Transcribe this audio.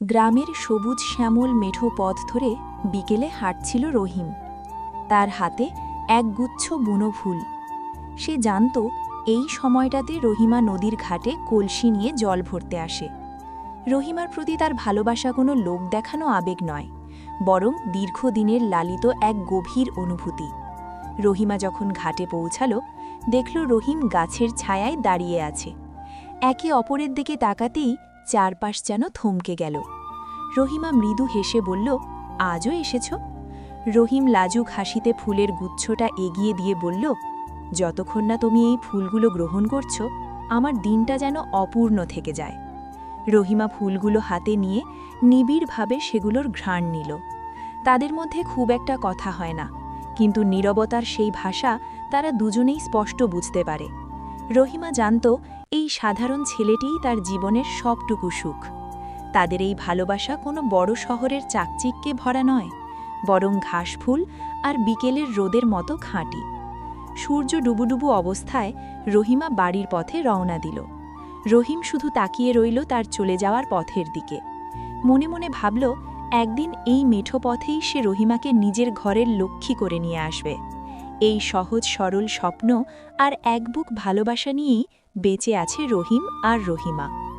গ্রামের সবুজ শ্যামল মেঠো পথ ধরে বিকেলে হাঁটছিল রহিম। তার হাতে এক গুচ্ছ বুনো ফুল সে জানত এই সময়টাতে রহিমা নদীর ঘাটে কলসি নিয়ে জল ভরতে আসে। রহিমার প্রতি তার ভালোবাসা কোনো লোক দেখানো আবেগ নয়, বরং দীর্ঘদিনের লালিত এক গভীর অনুভূতি। রহিমা যখন ঘাটে পৌঁছাল, দেখল রহিম গাছের ছায়ায় দাঁড়িয়ে আছে। একে অপরের দিকে তাকাতেই চারপাশ যেন থমকে গেল। রহিমা মৃদু হেসে বলল, আজও এসেছ? রহিম লাজুক হাসিতে ফুলের গুচ্ছটা এগিয়ে দিয়ে বলল, যতক্ষণ না তুমি এই ফুলগুলো গ্রহণ করছ, আমার দিনটা যেন অপূর্ণ থেকে যায়। রহিমা ফুলগুলো হাতে নিয়ে নিবিড়ভাবে সেগুলোর ঘ্রাণ নিল। তাদের মধ্যে খুব একটা কথা হয় না, কিন্তু নীরবতার সেই ভাষা তারা দুজনেই স্পষ্ট বুঝতে পারে। রহিমা জানত এই সাধারণ ছেলেটিই তার জীবনের সবটুকু সুখ। তাদের এই ভালোবাসা কোনো বড় শহরের চাকচিককে ভরা নয়, বরং ঘাসফুল আর বিকেলের রোদের মতো খাঁটি। সূর্য ডুবুডুবু অবস্থায় রহিমা বাড়ির পথে রওনা দিল। রহিম শুধু তাকিয়ে রইল তার চলে যাওয়ার পথের দিকে। মনে মনে ভাবল, একদিন এই মেঠো পথেই সে রহিমাকে নিজের ঘরের লক্ষ্মী করে নিয়ে আসবে। এই সহজ সরল স্বপ্ন আর এক বুক ভালোবাসা নিয়েই বেঁচে আছে রহিম আর রহিমা।